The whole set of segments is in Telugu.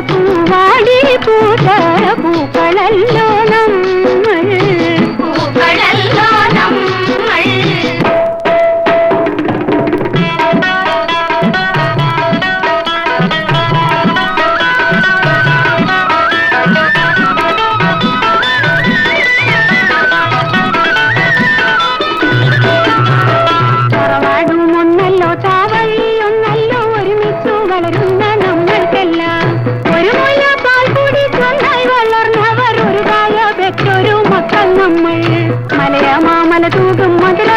పూవాడి పూట పూకళల్లో നമ്മൾ മലയ മാമല തൂകും മധുരപ്പാലല്ലയോ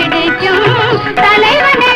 கிடைக்கும் தலைவனை